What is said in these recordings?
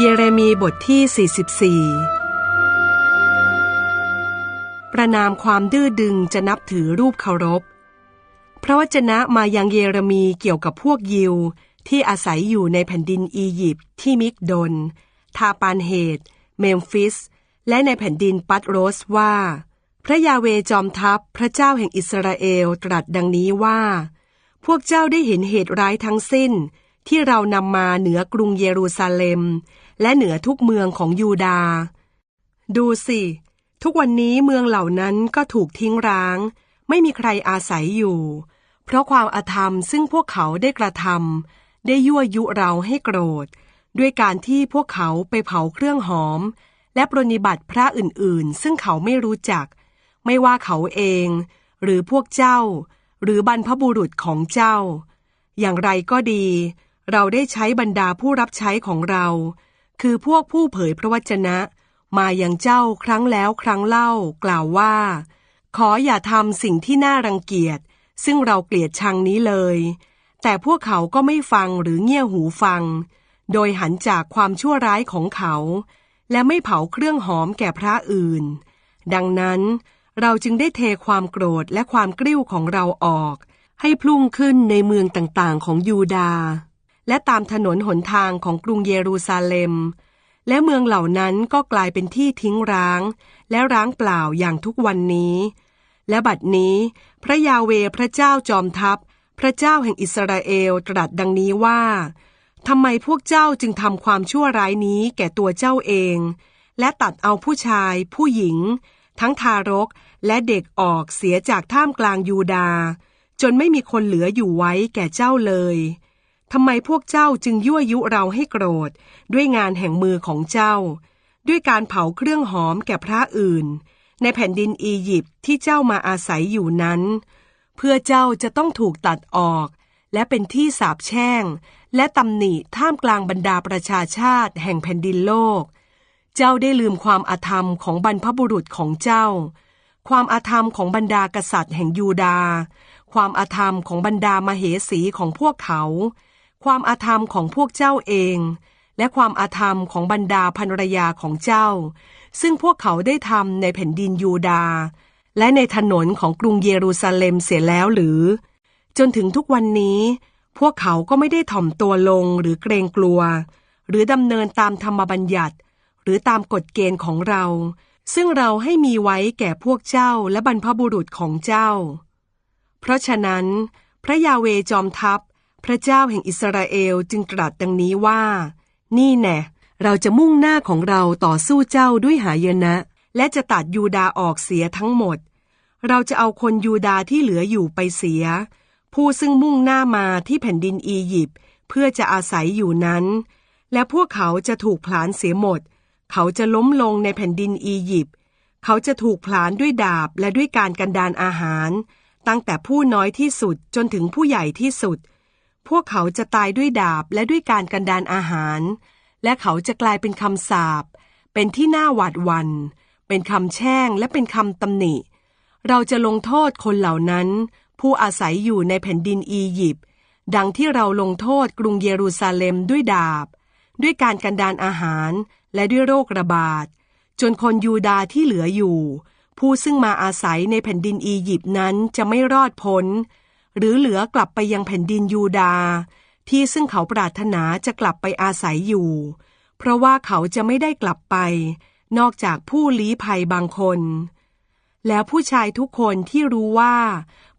เยเรมีบทที่ 44 ประนามความดื้อดึงจะนับถือรูปเคารพ พระวจนะมายังเยเรมีเกี่ยวกับพวกยิวที่อาศัยอยู่ในแผ่นดินอียิปต์ที่มิกดน ทาปานเฮตเมมฟิส และในแผ่นดินปัตโรสว่า พระยาเวจอมทัพพระเจ้าแห่งอิสราเอลตรัสดังนี้ว่า พวกเจ้าได้เห็นเหตุร้ายทั้งสิ้น ที่เรานำมาเหนือกรุงเยรูซาเล็ม และเหนือทุกเมืองของยูดา ดูสิ ทุกวันนี้เมืองเหล่านั้นก็ถูกทิ้งร้าง ไม่มีใครอาศัยอยู่ เพราะความอาธรรมซึ่งพวกเขาได้กระทำได้ยั่วยุเราให้โกรธ ด้วยการที่พวกเขาไปเผาเครื่องหอม และปรนิบัติพระอื่นๆ ซึ่งเขาไม่รู้จัก ไม่ว่าเขาเอง หรือพวกเจ้า หรือบรรพบุรุษของเจ้า อย่างไรก็ดี เราได้ใช้บรรดาผู้รับใช้ของเรา คือพวกผู้เผยพระวจนะ มาอย่างเจ้าครั้งแล้วครั้งเล่ากล่าวว่า ขออย่าทำสิ่งที่น่ารังเกียจ ซึ่งเราเกลียดชังนี้เลย แต่พวกเขาก็ไม่ฟังหรือเงี่ยหูฟัง โดยหันจากความชั่วร้ายของเขา และไม่เผาเครื่องหอมแก่พระอื่น ดังนั้นเราจึงได้เทความโกรธและความกริ้วของเราออก ให้พลุ่งขึ้นในเมืองต่างๆของยูดาห์ และตามถนนหนทางของกรุงเยรูซาเล็ม และเมืองเหล่านั้นก็กลายเป็นที่ทิ้งร้าง และร้างเปล่าอย่างทุกวันนี้ และบัดนี้ พระยาเวพระเจ้าจอมทัพ พระเจ้าแห่งอิสราเอลตรัสดังนี้ว่าทำไมพวกเจ้าจึงทำความชั่วร้ายนี้แก่ตัวเจ้าเอง และตัดเอาผู้ชาย ผู้หญิง ทั้งทารกและเด็กออกเสียจากท่ามกลางยูดา จนไม่มีคนเหลืออยู่ไว้แก่เจ้าเลย ทำไมพวกเจ้าจึงยั่วยุเราให้โกรธ ด้วยงานแห่งมือของเจ้า ด้วยการเผาเครื่องหอมแก่พระอื่น ในแผ่นดินอียิปต์ที่เจ้ามาอาศัยอยู่นั้น เพื่อเจ้าจะต้องถูกตัดออก และเป็นที่สาปแช่ง และตำหนิท่ามกลางบรรดาประชาชาติแห่งแผ่นดินโลก เจ้าได้ลืมความอาธรรมของบรรพบุรุษของเจ้า ความอาธรรมของบรรดากษัตริย์แห่งยูดา ความอาธรรมของบรรดามเหสีของพวกเขา ความอาธรรมของพวกเจ้าเอง และความอาธรรมของบรรดาภรรยาของเจ้า ซึ่งพวกเขาได้ทำในแผ่นดินยูดาห์และในถนนของกรุงเยรูซาเล็มเสียแล้วหรือ จนถึงทุกวันนี้ พวกเขาก็ไม่ได้ถ่อมตัวลงหรือเกรงกลัว หรือดำเนินตามธรรมบัญญัติ หรือตามกฎเกณฑ์ของเรา ซึ่งเราให้มีไว้แก่พวกเจ้าและบรรพบุรุษของเจ้า เพราะฉะนั้น พระยาเวจอมทัพ พระเจ้าแห่งอิสราเอลจึงตรัสดังนี้ว่า นี่แน่เราจะมุ่งหน้าของเราต่อสู้เจ้าด้วยหายนะ และจะตัดยูดาออกเสียทั้งหมด เราจะเอาคนยูดาที่เหลืออยู่ไปเสีย ผู้ซึ่งมุ่งหน้ามาที่แผ่นดินอียิปต์เพื่อจะอาศัยอยู่นั้น และพวกเขาจะถูกผลาญเสียหมด เขาจะล้มลงในแผ่นดินอียิปต์เขาจะถูกผลาญด้วยดาบและด้วยการกันดานอาหาร ตั้งแต่ผู้น้อยที่สุดจนถึงผู้ใหญ่ที่สุด พวกเขาจะตายด้วยดาบและด้วยการกันดานอาหาร และเขาจะกลายเป็นคำสาป เป็นที่น่าหวาดวัน เป็นคำแช่งและเป็นคำตำหนิ เราจะลงโทษคนเหล่านั้น ผู้อาศัยอยู่ในแผ่นดินอียิปต์ดังที่เราลงโทษกรุงเยรูซาเล็มด้วยดาบ ด้วยการกันดานอาหารและด้วยโรคระบาด จนคนยูดาที่เหลืออยู่ ผู้ซึ่งมาอาศัยในแผ่นดินอียิปต์นั้นจะไม่รอดพ้น หรือเหลือกลับไปยังแผ่นดินยูดา ที่ซึ่งเขาปรารถนาจะกลับไปอาศัยอยู่ เพราะว่าเขาจะไม่ได้กลับไป นอกจากผู้ลี้ภัยบางคน แล้วผู้ชายทุกคนที่รู้ว่า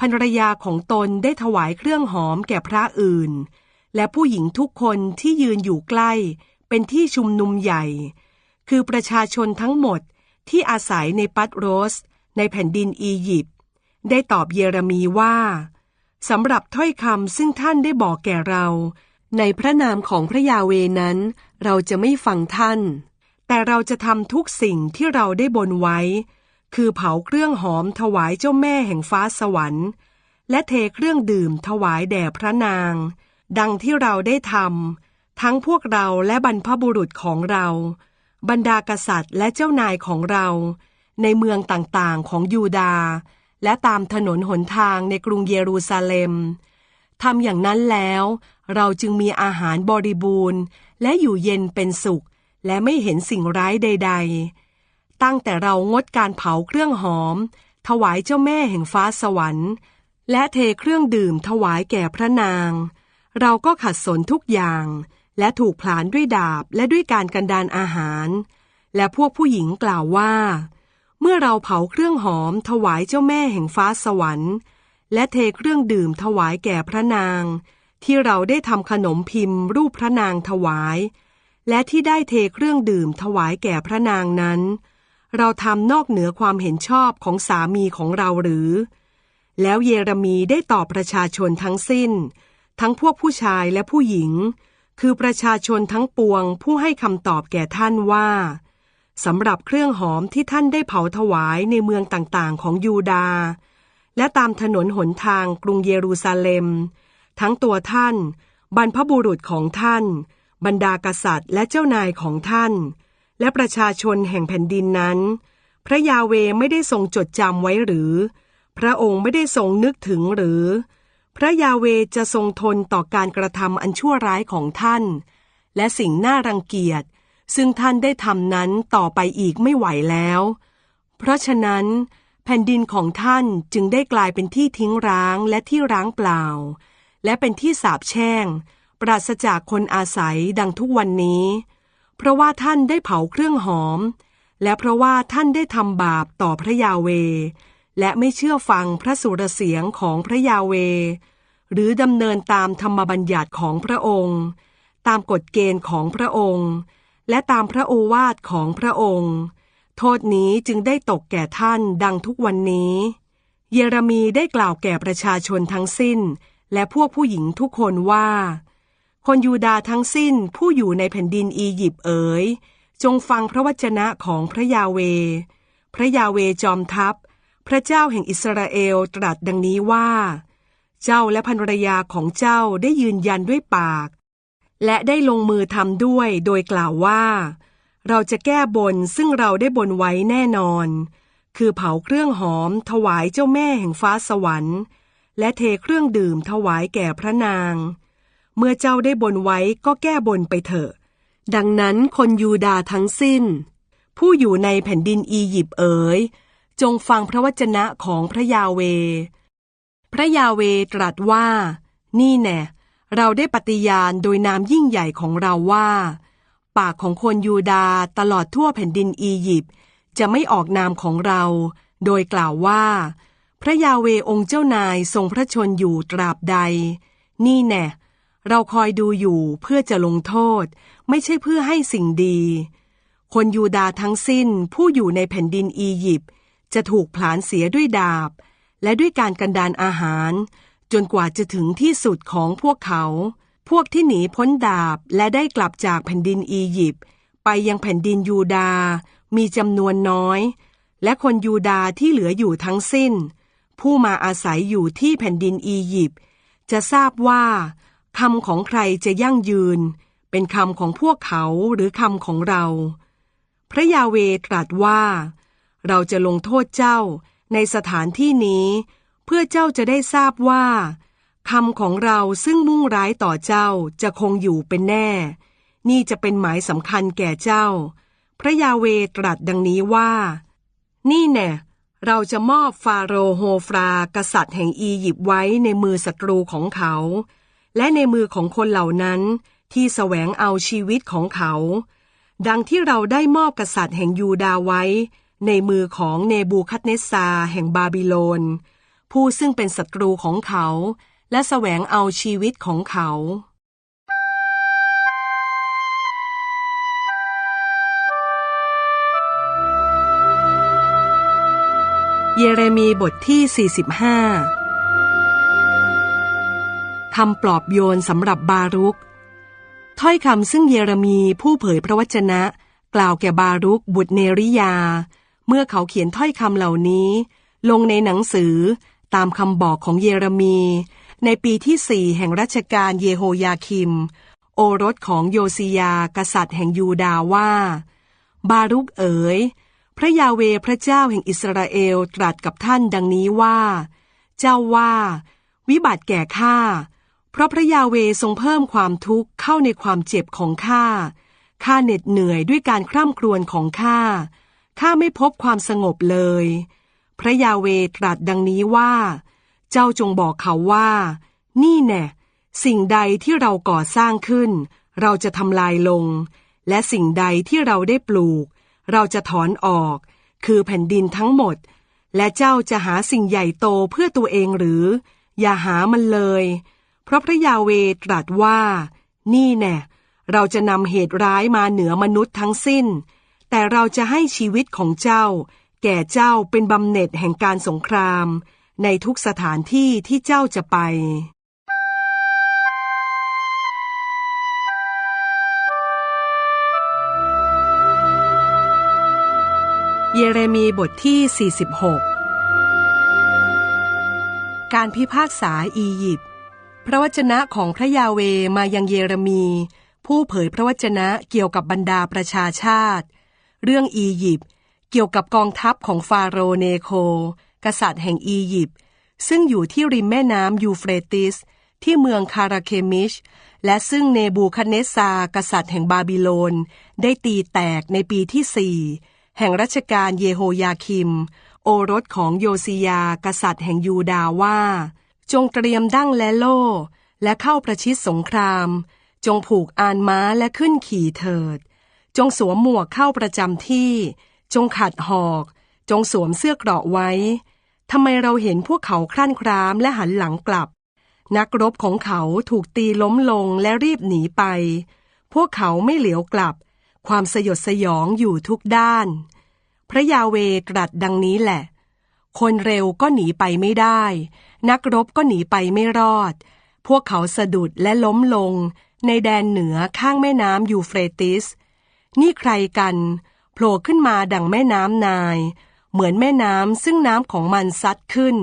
ภรรยาของตนได้ถวายเครื่องหอมแก่พระอื่น และผู้หญิงทุกคนที่ยืนอยู่ใกล้ เป็นที่ชุมนุมใหญ่ คือประชาชนทั้งหมดที่อาศัยในปัตโรส ในแผ่นดินอียิปต์ได้ตอบเยเรมีว่า สำหรับถ้อยคำซึ่งท่านได้บอกแก่เรา ในพระนามของพระยาเวนั้น เราจะไม่ฟังท่าน แต่เราจะทำทุกสิ่งที่เราได้บนไว้ คือเผาเครื่องหอมถวายเจ้าแม่แห่งฟ้าสวรรค์ และเทเครื่องดื่มถวายแด่พระนาง ดังที่เราได้ทำทั้งพวกเราและบรรพบุรุษของเรา บรรดากษัตริย์และเจ้านายของเรา ในเมืองต่างๆของยูดาห์ และตามถนนหนทางในกรุงเยรูซาเล็มทำอย่างนั้นแล้ว เราจึงมีอาหารบริบูรณ์ และอยู่เย็นเป็นสุข และไม่เห็นสิ่งร้ายใด ๆ ตั้งแต่เรางดการเผาเครื่องหอม ถวายเจ้าแม่แห่งฟ้าสวรรค์ และเทเครื่องดื่มถวายแก่พระนาง เราก็ขัดสนทุกอย่าง และถูกผลาญด้วยดาบและด้วยการกันดานอาหาร และพวกผู้หญิงกล่าวว่า เมื่อเราเผาเครื่องหอมถวายเจ้าแม่แห่งฟ้าสวรรค์ และเทเครื่องดื่มถวายแก่พระนาง ที่เราได้ทำขนมพิมพ์ รูปพระนางถวาย และที่ได้เทเครื่องดื่มถวายแก่พระนางนั้น เราทำนอกเหนือความเห็นชอบของสามีของเราหรือ แล้วเยเรมีได้ตอบประชาชนทั้งสิ้น ทั้งพวกผู้ชายและผู้หญิง คือประชาชนทั้งปวงผู้ให้คำตอบแก่ท่านว่า สำหรับเครื่องหอมที่ท่านได้เผาถวายในเมืองต่างๆ ของยูดาห์และตามถนนหนทางกรุงเยรูซาเล็ม ทั้งตัวท่าน บรรพบุรุษของท่าน บรรดากษัตริย์และเจ้านายของท่าน และประชาชนแห่งแผ่นดินนั้น พระยาเวไม่ได้ทรงจดจำไว้หรือ พระองค์ไม่ได้ทรงนึกถึงหรือ พระยาเวจะทรงทนต่อการกระทำอันชั่วร้ายของท่าน และสิ่งน่ารังเกียจ ซึ่งท่านได้ทำนั้นต่อไปอีกไม่ไหวแล้ว เพราะฉะนั้น แผ่นดินของท่านจึงได้กลายเป็นที่ทิ้งร้างและที่ร้างเปล่า และเป็นที่สาบแช่ง ปราศจากคนอาศัยดังทุกวันนี้ เพราะว่าท่านได้เผาเครื่องหอม และเพราะว่าท่านได้ทำบาปต่อพระยาเว และไม่เชื่อฟังพระสุรเสียงของพระยาเว หรือดำเนินตามธรรมบัญญัติของพระองค์ ตามกฎเกณฑ์ของพระองค์ และตามพระโอวาทของพระองค์ โทษนี้จึงได้ตกแก่ท่านดังทุกวันนี้ เยเรมีได้กล่าวแก่ประชาชนทั้งสิ้น และพวกผู้หญิงทุกคนว่า คนยูดาห์ทั้งสิ้นผู้อยู่ในแผ่นดินอียิปต์เอ๋ยจงฟังพระวจนะของพระยาเว พระยาเวจอมทัพ พระเจ้าแห่งอิสราเอลตรัสดังนี้ว่า เจ้าและภรรยาของเจ้าได้ยืนยันด้วยปาก และได้ลงมือทำด้วยโดยกล่าวว่า เราจะแก้บนซึ่งเราได้บนไว้แน่นอน คือเผาเครื่องหอม ถวายเจ้าแม่แห่งฟ้าสวรรค์ และเทเครื่องดื่มถวายแก่พระนาง เมื่อเจ้าได้บนไว้ก็แก้บนไปเถอะ ดังนั้นคนยูดาห์ทั้งสิ้น ผู้อยู่ในแผ่นดินอียิปต์เอ๋ยจงฟังพระวจนะของพระยาเว พระยาเวตรัสว่า นี่แน่ เราได้ปฏิญาณโดยนามยิ่งใหญ่ของเราว่า ปากของคนยูดาตลอดทั่วแผ่นดินอียิปต์จะไม่ออกนามของเรา โดยกล่าวว่า พระยาเวองค์เจ้านายทรงพระชนอยู่ตราบใด นี่แน่เราคอยดูอยู่เพื่อจะลงโทษ ไม่ใช่เพื่อให้สิ่งดี คนยูดาทั้งสิ้นผู้อยู่ในแผ่นดินอียิปต์จะถูกผลาญเสียด้วยดาบ และด้วยการกันดานอาหาร จนกว่าจะถึงที่สุดของพวกเขา พวกที่หนีพ้นดาบและได้กลับจากแผ่นดินอียิปต์ไปยังแผ่นดินยูดาห์มีจำนวนน้อย และคนยูดาห์ที่เหลืออยู่ทั้งสิ้น ผู้มาอาศัยอยู่ที่แผ่นดินอียิปต์จะทราบว่าคำของใครจะยั่งยืน เป็นคำของพวกเขาหรือคำของเรา พระยาเวตรัสว่า เราจะลงโทษเจ้าในสถานที่นี้ เพื่อเจ้าจะได้ทราบว่าคำของเราซึ่งมุ่งร้ายต่อเจ้าจะคงอยู่เป็นแน่ นี่จะเป็นหมายสำคัญแก่เจ้า พระยาเวตรัสดังนี้ว่า นี่แน่เราจะมอบฟาโรห์โฮฟรากษัตริย์แห่งอียิปต์ไว้ในมือศัตรูของเขา และในมือของคนเหล่านั้นที่แสวงเอาชีวิตของเขา ดังที่เราได้มอบกษัตริย์แห่งยูดาไว้ ในมือของเนบูคัดเนสซาแห่งบาบิโลน ผู้ซึ่งเป็นศัตรูของเขา และแสวงเอาชีวิตของเขา เยเรมีบทที่ 45คำปลอบโยนสำหรับบารุก ถ้อยคำซึ่งเยเรมีผู้เผยพระวจนะ กล่าวแก่บารุกบุตรเนริยา เมื่อเขาเขียนถ้อยคำเหล่านี้ลงในหนังสือ ตามคำบอกของเยเรมี ในปีที่สี่แห่งรัชกาลเยโฮยาคิม โอรสของโยซียากษัตริย์แห่งยูดาห์ว่า บารุกเอ๋ย พระยาเวพระเจ้าแห่งอิสราเอลตรัสกับท่านดังนี้ว่า เจ้าว่า วิบัติแก่ข้าเพราะพระยาเวทรงเพิ่มความทุกข์เข้าในความเจ็บของข้าข้าเหน็ดเหนื่อยด้วยการคร่ำครวญของข้าข้าไม่พบความสงบเลย พระยาเวตรัสดังนี้ว่า เจ้าจงบอกเขาว่า นี่แน่สิ่งใดที่เราก่อสร้างขึ้น เราจะทำลายลง และสิ่งใดที่เราได้ปลูก เราจะถอนออก คือแผ่นดินทั้งหมด และเจ้าจะหาสิ่งใหญ่โตเพื่อตัวเองหรือ อย่าหามันเลย เพราะพระยาเวตรัสว่า นี่แน่เราจะนำเหตุร้ายมาเหนือมนุษย์ทั้งสิ้น แต่เราจะให้ชีวิตของเจ้า แก่เจ้าเป็นบำเหน็จแห่งการสงคราม ในทุกสถานที่ที่เจ้าจะไป เยเรมีบทที่ 46 การพิพากษาอียิปต์พระวจนะของพระยาเวมายังเยเรมี ผู้เผยพระวจนะเกี่ยวกับบรรดาประชาชาติ เรื่องอียิปต์ เกี่ยวกับกองทัพของฟาโรห์เนโค กษัตริย์แห่งอียิปต์ซึ่งอยู่ที่ริมแม่น้ำยูเฟรติส ที่เมืองคาราเคมิช และซึ่งเนบูคัดเนซา กษัตริย์แห่งบาบิโลน ได้ตีแตกในปีที่สี่แห่งรัชกาลเยโฮยาคิม โอรสของโยซียา กษัตริย์แห่งยูดาว่า จงเตรียมดั้งและโล่และเข้าประชิดสงคราม จงผูกอานม้าและขึ้นขี่เถิด จงสวมหมวกเข้าประจำที่ จงขัดหอก จงสวมเสื้อเกราะไว้ทำไมเราเห็นพวกเขาคลั่นครามและหันหลังกลับ นักรบของเขาถูกตีล้มลงและรีบหนีไป พวกเขาไม่เหลียวกลับ ความสยดสยองอยู่ทุกด้าน พระยาเวตรัสดังนี้แหละ คนเร็วก็หนีไปไม่ได้ นักรบก็หนีไปไม่รอด พวกเขาสะดุดและล้มลง ในแดนเหนือข้างแม่น้ำยูเฟรติส นี่ใครกัน โผล่ขึ้นมาดังแม่น้ำนาย เหมือนแม่น้ำซึ่งน้ำของมันซัดขึ้น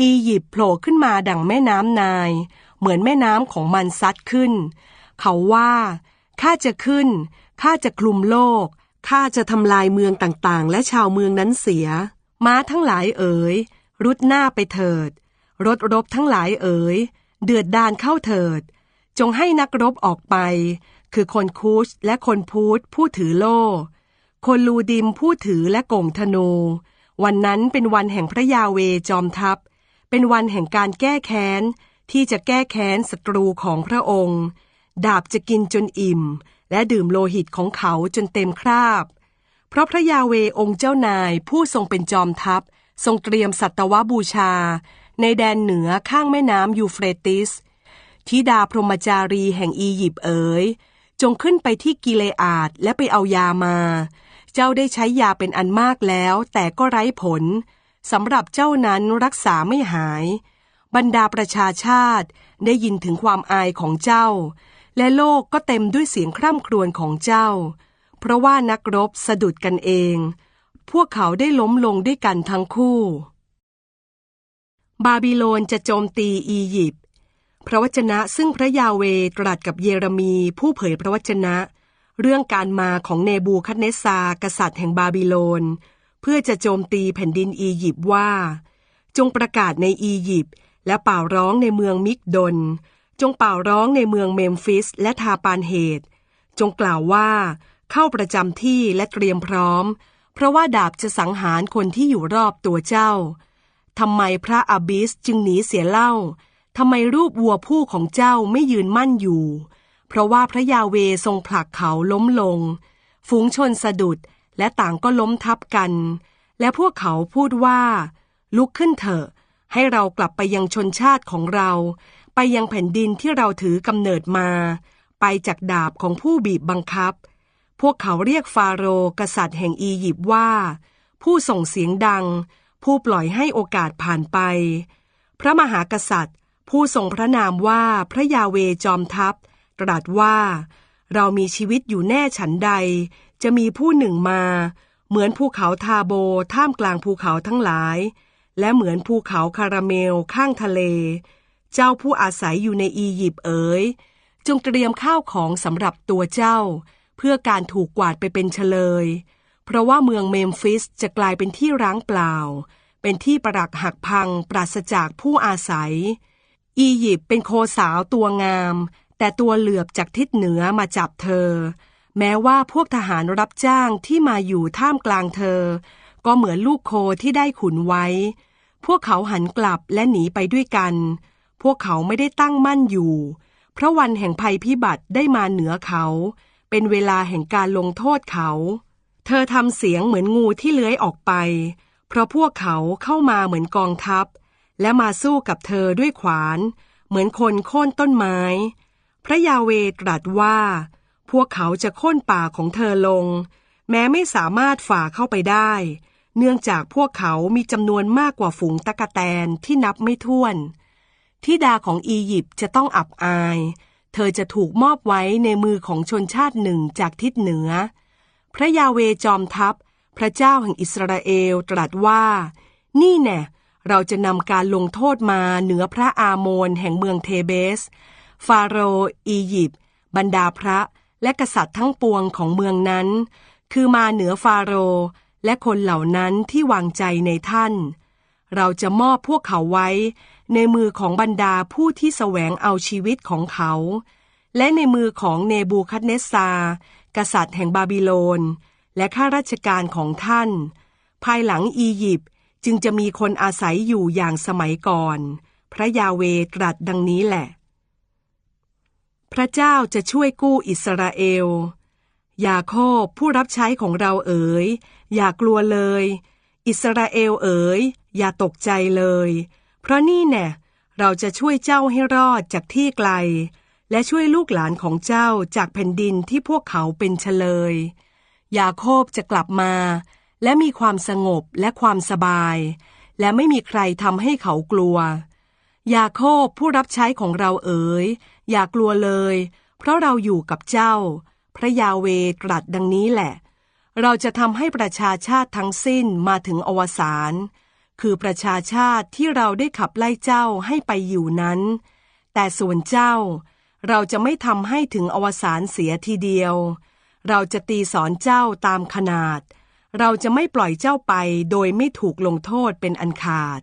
อียิปต์โผล่ขึ้นมาดังแม่น้ำนาย เหมือนแม่น้ำของมันซัดขึ้น เขาว่าข้าจะขึ้นข้าจะคลุมโลกข้าจะทำลายเมืองต่างๆ และชาวเมืองนั้นเสีย ม้าทั้งหลายเอ๋ย รุดหน้าไปเถิด รถรบทั้งหลายเอ๋ย เดือดดานเข้าเถิด จงให้นักรบออกไป คือคนคูชและคนพูดผู้ถือโล่ คนลูดิมผู้ถือและก่งธนู วันนั้นเป็นวันแห่งพระยาเวจอมทัพ เป็นวันแห่งการแก้แค้น ที่จะแก้แค้นศัตรูของพระองค์ ดาบจะกินจนอิ่ม และดื่มโลหิตของเขาจนเต็มคราบ เพราะพระยาเวองค์เจ้านายผู้ทรงเป็นจอมทัพ ทรงเตรียมสัตวบูชา ในแดนเหนือข้างแม่น้ำยูเฟรติสธิดาพรหมจารีแห่งอียิปต์เอ๋ยจงขึ้นไปที่กิเลอาดและไปเอายามา เจ้าได้ใช้ยาเป็นอันมากแล้ว แต่ก็ไร้ผลสำหรับเจ้านั้นรักษาไม่หาย บรรดาประชาชาติได้ยินถึงความอายของเจ้า และโลกก็เต็มด้วยเสียงคร่ำครวญของเจ้า เพราะว่านักรบสะดุดกันเอง พวกเขาได้ล้มลงด้วยกันทั้งคู่ บาบิโลนจะโจมตีอียิปต์พระวจนะซึ่งพระยาเวตรัสกับเยเรมีผู้เผยพระวจนะ เรื่องการมาของเนบูคัดเนซา กษัตริย์แห่งบาบิโลน เพื่อจะโจมตีแผ่นดินอียิปต์ว่า จงประกาศในอียิปต์และเป่าร้องในเมืองมิกดน จงเป่าร้องในเมืองเมมฟิสและทาปานเหตจงกล่าวว่าเข้าประจำที่และเตรียมพร้อม เพราะว่าดาบจะสังหารคนที่อยู่รอบตัวเจ้าทำไมพระอาบิสจึงหนีเสียเล่าทำไมรูปวัวผู้ของเจ้าไม่ยืนมั่นอยู่ เพราะว่าพระยาเวทรงผลักเขาล้มลง ฝูงชนสะดุดและต่างก็ล้มทับกัน และพวกเขาพูดว่า ลุกขึ้นเถอะ ให้เรากลับไปยังชนชาติของเรา ไปยังแผ่นดินที่เราถือกำเนิดมา ไปจากดาบของผู้บีบบังคับ พวกเขาเรียกฟาโรห์กษัตริย์แห่งอียิปต์ว่า ผู้ส่งเสียงดัง ผู้ปล่อยให้โอกาสผ่านไป พระมหากษัตริย์ ผู้ทรงพระนามว่าพระยาเวจอมทัพ ตรัสว่า เรามีชีวิตอยู่แน่ฉันใด จะมีผู้หนึ่งมา เหมือนภูเขาทาโบท่ามกลางภูเขาทั้งหลาย และเหมือนภูเขาคาราเมลข้างทะเล เจ้าผู้อาศัยอยู่ในอียิปต์เอ๋ยจงเตรียมข้าวของสำหรับตัวเจ้า เพื่อการถูกกวาดไปเป็นเฉลย เพราะว่าเมืองเมมฟิสจะกลายเป็นที่ร้างเปล่า เป็นที่ปรักหักพังปราศจากผู้อาศัย อียิปต์เป็นโคสาวตัวงาม แต่ตัวเหลือบจากทิศเหนือมาจับเธอ แม้ว่าพวกทหารรับจ้างที่มาอยู่ท่ามกลางเธอ ก็เหมือนลูกโคที่ได้ขุนไว้ พวกเขาหันกลับและหนีไปด้วยกัน พวกเขาไม่ได้ตั้งมั่นอยู่ เพราะวันแห่งภัยพิบัติได้มาเหนือเขา เป็นเวลาแห่งการลงโทษเขา เธอทำเสียงเหมือนงูที่เลื้อยออกไป เพราะพวกเขาเข้ามาเหมือนกองทัพ และมาสู้กับเธอด้วยขวาน เหมือนคนโค่นต้นไม้ พระยาเวตรัสว่า พวกเขาจะโค่นป่าของเธอลง แม้ไม่สามารถฝ่าเข้าไปได้ เนื่องจากพวกเขามีจำนวนมากกว่าฝูงตะกะแตนที่นับไม่ถ้วนทิดาของอียิปต์จะต้องอับอาย เธอจะถูกมอบไว้ในมือของชนชาติหนึ่งจากทิศเหนือ พระยาเวจอมทัพ พระเจ้าแห่งอิสราเอลตรัสว่า นี่แน่เราจะนำการลงโทษมาเหนือพระอาโมนแห่งเมืองเทเบส ฟาโรห์อียิปต์บรรดาพระและกษัตริย์ทั้งปวงของเมืองนั้น คือมาเหนือฟาโรห์และคนเหล่านั้นที่วางใจในท่าน เราจะมอบพวกเขาไว้ ในมือของบรรดาผู้ที่แสวงเอาชีวิตของเขา และในมือของเนบูคัดเนสซา กษัตริย์แห่งบาบิโลน และข้าราชการของท่าน ภายหลังอียิปต์จึงจะมีคนอาศัยอยู่อย่างสมัยก่อน พระยาเวตรัสดังนี้แหละ พระเจ้าจะช่วยกู้อิสราเอล ยาโคบผู้รับใช้ของเราเอ๋ย อย่ากลัวเลย อิสราเอลเอ๋ย อย่าตกใจเลย เพราะนี่แน่เราจะช่วยเจ้าให้รอดจากที่ไกล และช่วยลูกหลานของเจ้าจากแผ่นดินที่พวกเขาเป็นเฉลย ยาโคบจะกลับมา และมีความสงบและความสบาย และไม่มีใครทำให้เขากลัวยาโคบผู้รับใช้ของเราเอ๋ย อย่ากลัวเลย เพราะเราอยู่กับเจ้า พระยาเวตรัสดังนี้แหละ เราจะทำให้ประชาชาติทั้งสิ้นมาถึงอวสานคือประชาชาติที่เราได้ขับไล่เจ้าให้ไปอยู่นั้น แต่ส่วนเจ้า เราจะไม่ทำให้ถึงอวสานเสียทีเดียว เราจะตีสอนเจ้าตามขนาด เราจะไม่ปล่อยเจ้าไปโดยไม่ถูกลงโทษเป็นอันขาด